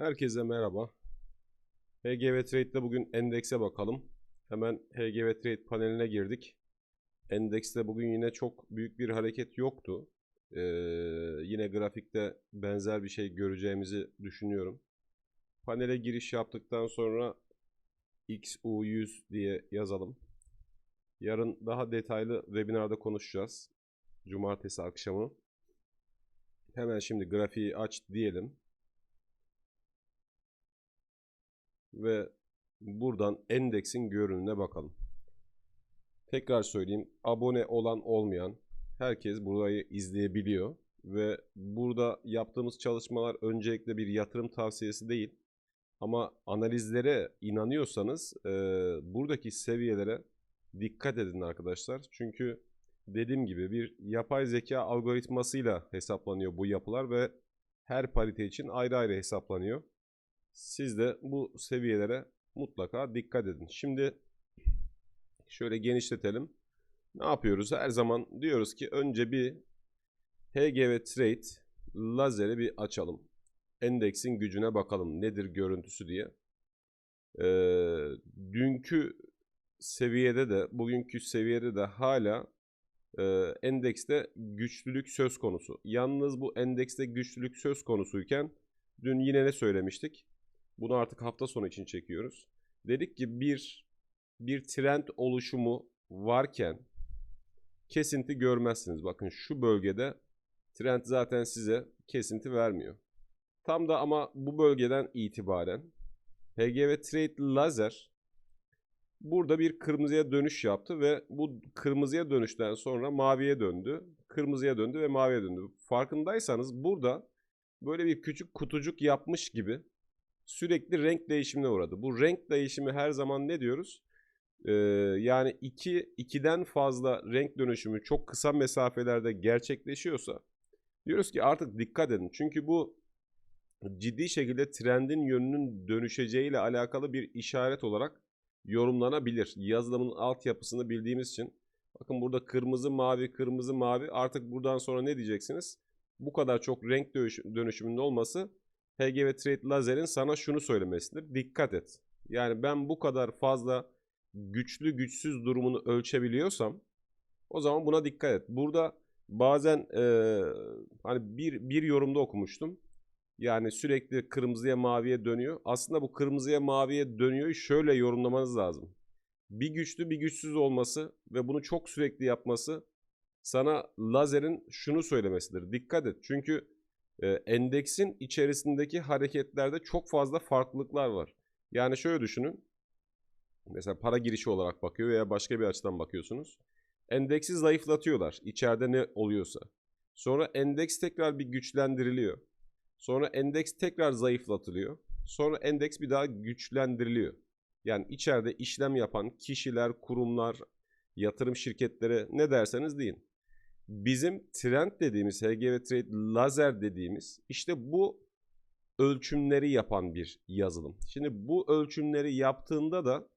Herkese merhaba. HGV Trade'de bugün endekse bakalım. Hemen HGV Trade paneline girdik. Endekste bugün yine çok büyük bir hareket yoktu. Ee, yine grafikte benzer bir şey göreceğimizi düşünüyorum. Panele giriş yaptıktan sonra XU100 diye yazalım. Yarın daha detaylı webinarda konuşacağız. Cumartesi akşamı. Hemen şimdi grafiği aç diyelim. Ve buradan endeksin görünümüne bakalım. Tekrar söyleyeyim. Abone olan olmayan herkes burayı izleyebiliyor. Ve burada yaptığımız çalışmalar öncelikle bir yatırım tavsiyesi değil. Ama analizlere inanıyorsanız e, buradaki seviyelere dikkat edin arkadaşlar. Çünkü dediğim gibi bir yapay zeka algoritmasıyla hesaplanıyor bu yapılar ve her parite için ayrı ayrı hesaplanıyor. Siz de bu seviyelere mutlaka dikkat edin. Şimdi şöyle genişletelim. Ne yapıyoruz? Her zaman diyoruz ki önce bir HGV Trade lazeri bir açalım. Endeksin gücüne bakalım nedir görüntüsü diye. Ee, dünkü seviyede de bugünkü seviyede de hala e, endekste güçlülük söz konusu. Yalnız bu endekste güçlülük söz konusuyken dün yine ne söylemiştik? Bunu artık hafta sonu için çekiyoruz. Dedik ki bir bir trend oluşumu varken kesinti görmezsiniz. Bakın şu bölgede trend zaten size kesinti vermiyor. Tam da ama bu bölgeden itibaren HGV Trade Laser burada bir kırmızıya dönüş yaptı ve bu kırmızıya dönüşten sonra maviye döndü. Kırmızıya döndü ve maviye döndü. Farkındaysanız burada böyle bir küçük kutucuk yapmış gibi sürekli renk değişimine uğradı. Bu renk değişimi her zaman ne diyoruz? Ee, yani 2 iki, 2'den fazla renk dönüşümü çok kısa mesafelerde gerçekleşiyorsa diyoruz ki artık dikkat edin. Çünkü bu ciddi şekilde trendin yönünün dönüşeceğiyle alakalı bir işaret olarak yorumlanabilir. Yazılımın altyapısını bildiğimiz için. Bakın burada kırmızı mavi kırmızı mavi artık buradan sonra ne diyeceksiniz? Bu kadar çok renk dönüşümünde olması HGV Trade Lazer'in sana şunu söylemesidir. Dikkat et. Yani ben bu kadar fazla güçlü güçsüz durumunu ölçebiliyorsam o zaman buna dikkat et. Burada bazen e, hani bir, bir yorumda okumuştum. Yani sürekli kırmızıya maviye dönüyor. Aslında bu kırmızıya maviye dönüyor şöyle yorumlamanız lazım. Bir güçlü bir güçsüz olması ve bunu çok sürekli yapması sana lazerin şunu söylemesidir. Dikkat et. Çünkü endeksin içerisindeki hareketlerde çok fazla farklılıklar var. Yani şöyle düşünün. Mesela para girişi olarak bakıyor veya başka bir açıdan bakıyorsunuz. Endeksi zayıflatıyorlar içeride ne oluyorsa. Sonra endeks tekrar bir güçlendiriliyor. Sonra endeks tekrar zayıflatılıyor. Sonra endeks bir daha güçlendiriliyor. Yani içeride işlem yapan kişiler, kurumlar, yatırım şirketleri ne derseniz deyin bizim trend dediğimiz HGV Trade lazer dediğimiz işte bu ölçümleri yapan bir yazılım. Şimdi bu ölçümleri yaptığında da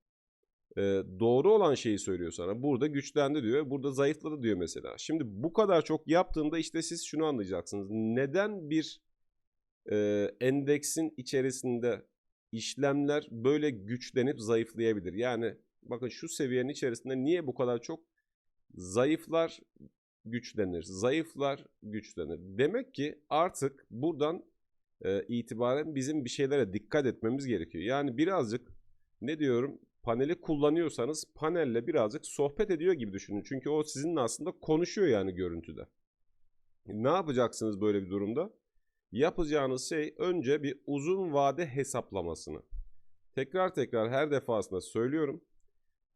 e, doğru olan şeyi söylüyor sana. Burada güçlendi diyor, burada zayıfladı diyor mesela. Şimdi bu kadar çok yaptığında işte siz şunu anlayacaksınız. Neden bir e, endeksin içerisinde işlemler böyle güçlenip zayıflayabilir? Yani bakın şu seviyenin içerisinde niye bu kadar çok zayıflar güçlenir, zayıflar güçlenir. Demek ki artık buradan e, itibaren bizim bir şeylere dikkat etmemiz gerekiyor. Yani birazcık ne diyorum paneli kullanıyorsanız panelle birazcık sohbet ediyor gibi düşünün. Çünkü o sizinle aslında konuşuyor yani görüntüde. Ne yapacaksınız böyle bir durumda? Yapacağınız şey önce bir uzun vade hesaplamasını. Tekrar tekrar her defasında söylüyorum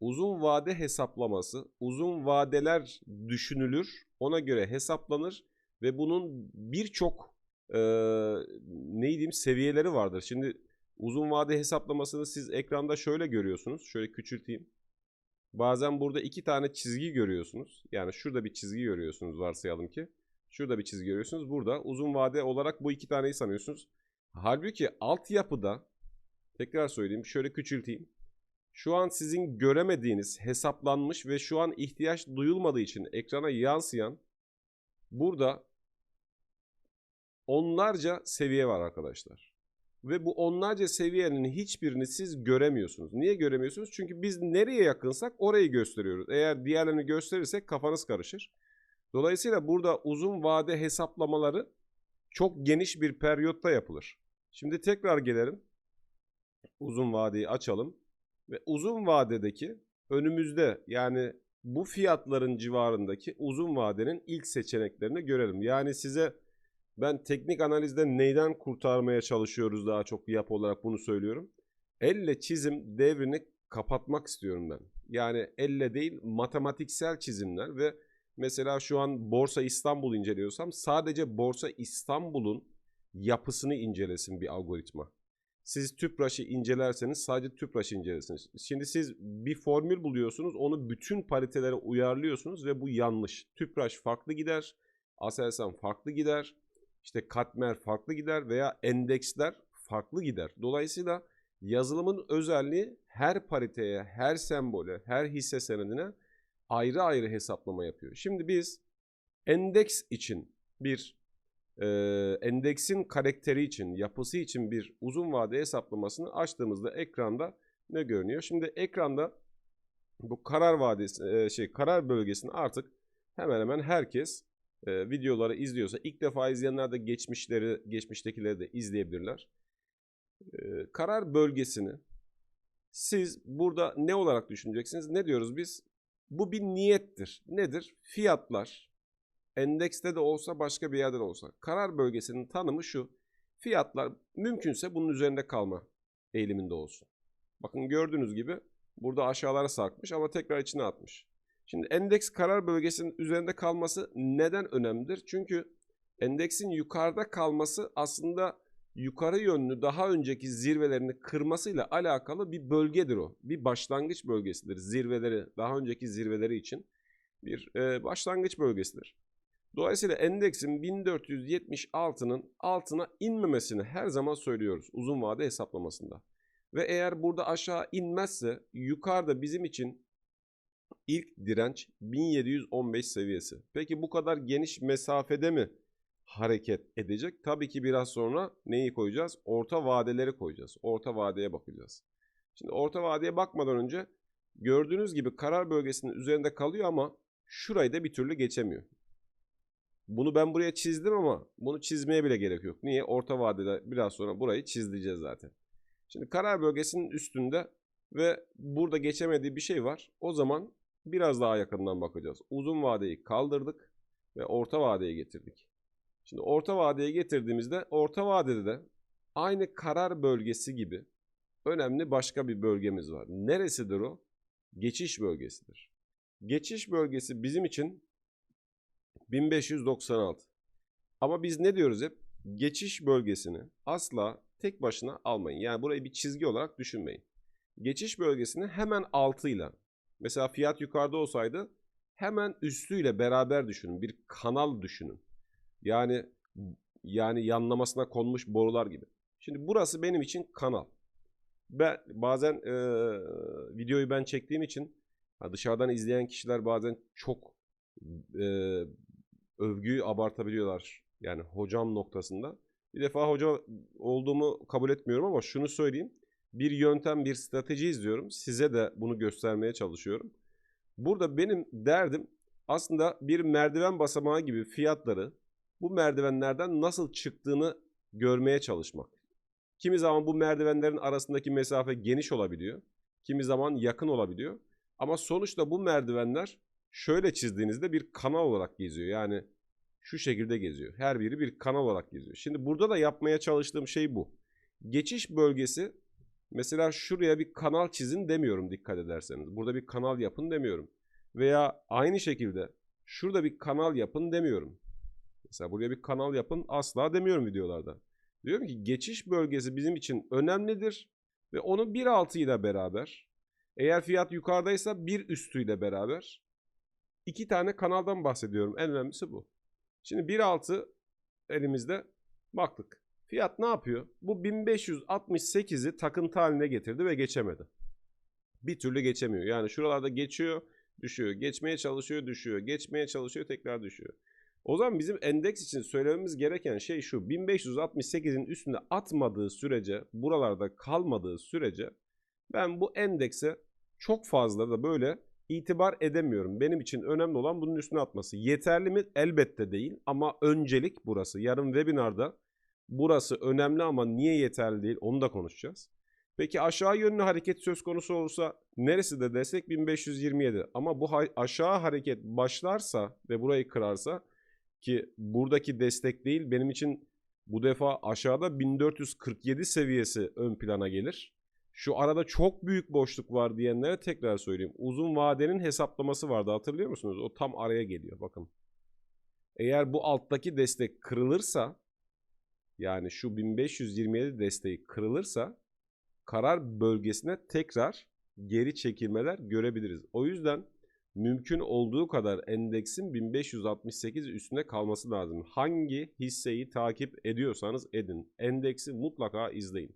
uzun vade hesaplaması, uzun vadeler düşünülür, ona göre hesaplanır ve bunun birçok e, ne diyeyim seviyeleri vardır. Şimdi uzun vade hesaplamasını siz ekranda şöyle görüyorsunuz. Şöyle küçülteyim. Bazen burada iki tane çizgi görüyorsunuz. Yani şurada bir çizgi görüyorsunuz varsayalım ki. Şurada bir çizgi görüyorsunuz. Burada uzun vade olarak bu iki taneyi sanıyorsunuz. Halbuki altyapıda tekrar söyleyeyim şöyle küçülteyim şu an sizin göremediğiniz hesaplanmış ve şu an ihtiyaç duyulmadığı için ekrana yansıyan burada onlarca seviye var arkadaşlar. Ve bu onlarca seviyenin hiçbirini siz göremiyorsunuz. Niye göremiyorsunuz? Çünkü biz nereye yakınsak orayı gösteriyoruz. Eğer diğerlerini gösterirsek kafanız karışır. Dolayısıyla burada uzun vade hesaplamaları çok geniş bir periyotta yapılır. Şimdi tekrar gelelim. Uzun vadeyi açalım. Ve uzun vadedeki önümüzde yani bu fiyatların civarındaki uzun vadenin ilk seçeneklerini görelim. Yani size ben teknik analizde neyden kurtarmaya çalışıyoruz daha çok yapı olarak bunu söylüyorum. Elle çizim devrini kapatmak istiyorum ben. Yani elle değil matematiksel çizimler ve mesela şu an Borsa İstanbul inceliyorsam sadece Borsa İstanbul'un yapısını incelesin bir algoritma. Siz TÜPRAŞ'ı incelerseniz sadece TÜPRAŞ'ı incelesiniz. Şimdi siz bir formül buluyorsunuz, onu bütün paritelere uyarlıyorsunuz ve bu yanlış. TÜPRAŞ farklı gider, Aselsan farklı gider, işte katmer farklı gider veya endeksler farklı gider. Dolayısıyla yazılımın özelliği her pariteye, her sembole, her hisse senedine ayrı ayrı hesaplama yapıyor. Şimdi biz endeks için bir e, endeksin karakteri için, yapısı için bir uzun vade hesaplamasını açtığımızda ekranda ne görünüyor? Şimdi ekranda bu karar vadesi e, şey karar bölgesini artık hemen hemen herkes e, videoları izliyorsa ilk defa izleyenler de geçmişleri geçmiştekileri de izleyebilirler. E, karar bölgesini siz burada ne olarak düşüneceksiniz? Ne diyoruz biz? Bu bir niyettir. Nedir? Fiyatlar endekste de olsa başka bir yerde de olsa. Karar bölgesinin tanımı şu. Fiyatlar mümkünse bunun üzerinde kalma eğiliminde olsun. Bakın gördüğünüz gibi burada aşağılara sarkmış ama tekrar içine atmış. Şimdi endeks karar bölgesinin üzerinde kalması neden önemlidir? Çünkü endeksin yukarıda kalması aslında yukarı yönlü daha önceki zirvelerini kırmasıyla alakalı bir bölgedir o. Bir başlangıç bölgesidir. Zirveleri, daha önceki zirveleri için bir başlangıç bölgesidir. Dolayısıyla endeksin 1476'nın altına inmemesini her zaman söylüyoruz uzun vade hesaplamasında. Ve eğer burada aşağı inmezse yukarıda bizim için ilk direnç 1715 seviyesi. Peki bu kadar geniş mesafede mi hareket edecek? Tabii ki biraz sonra neyi koyacağız? Orta vadeleri koyacağız. Orta vadeye bakacağız. Şimdi orta vadeye bakmadan önce gördüğünüz gibi karar bölgesinin üzerinde kalıyor ama şurayı da bir türlü geçemiyor. Bunu ben buraya çizdim ama bunu çizmeye bile gerek yok. Niye? Orta vadede biraz sonra burayı çizeceğiz zaten. Şimdi karar bölgesinin üstünde ve burada geçemediği bir şey var. O zaman biraz daha yakından bakacağız. Uzun vadeyi kaldırdık ve orta vadeye getirdik. Şimdi orta vadeye getirdiğimizde orta vadede de aynı karar bölgesi gibi önemli başka bir bölgemiz var. Neresidir o? Geçiş bölgesidir. Geçiş bölgesi bizim için 1596. Ama biz ne diyoruz hep? Geçiş bölgesini asla tek başına almayın. Yani burayı bir çizgi olarak düşünmeyin. Geçiş bölgesini hemen altıyla mesela fiyat yukarıda olsaydı hemen üstüyle beraber düşünün. Bir kanal düşünün. Yani yani yanlamasına konmuş borular gibi. Şimdi burası benim için kanal. Ben bazen e, videoyu ben çektiğim için dışarıdan izleyen kişiler bazen çok e, övgüyü abartabiliyorlar. Yani hocam noktasında. Bir defa hoca olduğumu kabul etmiyorum ama şunu söyleyeyim. Bir yöntem, bir strateji izliyorum. Size de bunu göstermeye çalışıyorum. Burada benim derdim aslında bir merdiven basamağı gibi fiyatları bu merdivenlerden nasıl çıktığını görmeye çalışmak. Kimi zaman bu merdivenlerin arasındaki mesafe geniş olabiliyor. Kimi zaman yakın olabiliyor. Ama sonuçta bu merdivenler şöyle çizdiğinizde bir kanal olarak geziyor. Yani şu şekilde geziyor. Her biri bir kanal olarak geziyor. Şimdi burada da yapmaya çalıştığım şey bu. Geçiş bölgesi mesela şuraya bir kanal çizin demiyorum dikkat ederseniz. Burada bir kanal yapın demiyorum. Veya aynı şekilde şurada bir kanal yapın demiyorum. Mesela buraya bir kanal yapın asla demiyorum videolarda. Diyorum ki geçiş bölgesi bizim için önemlidir ve onu bir altıyla beraber eğer fiyat yukarıdaysa bir üstüyle beraber iki tane kanaldan bahsediyorum. En önemlisi bu. Şimdi 1.6 elimizde baktık. Fiyat ne yapıyor? Bu 1568'i takıntı haline getirdi ve geçemedi. Bir türlü geçemiyor. Yani şuralarda geçiyor, düşüyor. Geçmeye çalışıyor, düşüyor. Geçmeye çalışıyor, tekrar düşüyor. O zaman bizim endeks için söylememiz gereken şey şu. 1568'in üstüne atmadığı sürece, buralarda kalmadığı sürece ben bu endekse çok fazla da böyle itibar edemiyorum. Benim için önemli olan bunun üstüne atması. Yeterli mi? Elbette değil ama öncelik burası. Yarın webinarda burası önemli ama niye yeterli değil onu da konuşacağız. Peki aşağı yönlü hareket söz konusu olursa neresi de desek 1527 ama bu aşağı hareket başlarsa ve burayı kırarsa ki buradaki destek değil benim için bu defa aşağıda 1447 seviyesi ön plana gelir. Şu arada çok büyük boşluk var diyenlere tekrar söyleyeyim. Uzun vadenin hesaplaması vardı hatırlıyor musunuz? O tam araya geliyor bakın. Eğer bu alttaki destek kırılırsa yani şu 1527 desteği kırılırsa karar bölgesine tekrar geri çekilmeler görebiliriz. O yüzden mümkün olduğu kadar endeksin 1568 üstüne kalması lazım. Hangi hisseyi takip ediyorsanız edin. Endeksi mutlaka izleyin.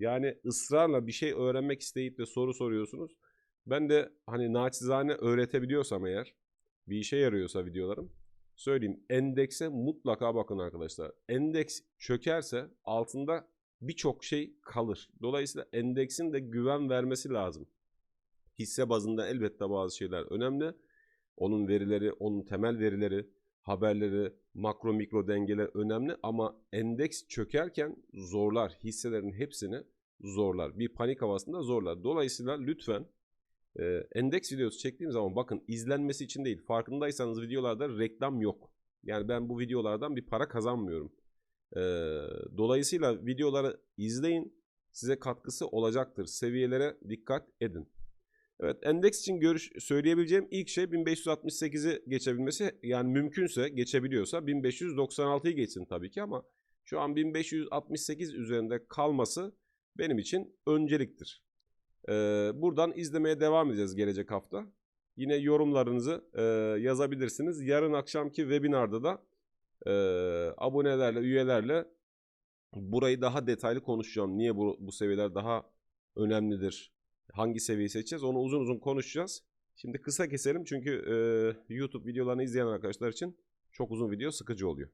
Yani ısrarla bir şey öğrenmek isteyip de soru soruyorsunuz. Ben de hani naçizane öğretebiliyorsam eğer bir işe yarıyorsa videolarım söyleyeyim. Endekse mutlaka bakın arkadaşlar. Endeks çökerse altında birçok şey kalır. Dolayısıyla endeksin de güven vermesi lazım. Hisse bazında elbette bazı şeyler önemli. Onun verileri, onun temel verileri, haberleri, makro mikro dengeler önemli ama endeks çökerken zorlar. Hisselerin hepsini zorlar. Bir panik havasında zorlar. Dolayısıyla lütfen e, endeks videosu çektiğim zaman bakın izlenmesi için değil. Farkındaysanız videolarda reklam yok. Yani ben bu videolardan bir para kazanmıyorum. E, dolayısıyla videoları izleyin. Size katkısı olacaktır. Seviyelere dikkat edin. Evet endeks için görüş söyleyebileceğim ilk şey 1568'i geçebilmesi. Yani mümkünse geçebiliyorsa 1596'yı geçsin tabii ki ama şu an 1568 üzerinde kalması benim için önceliktir. Ee, buradan izlemeye devam edeceğiz gelecek hafta. Yine yorumlarınızı e, yazabilirsiniz. Yarın akşamki webinarda da e, abonelerle, üyelerle burayı daha detaylı konuşacağım. Niye bu, bu seviyeler daha önemlidir? Hangi seviyeyi seçeceğiz? Onu uzun uzun konuşacağız. Şimdi kısa keselim çünkü e, YouTube videolarını izleyen arkadaşlar için çok uzun video sıkıcı oluyor.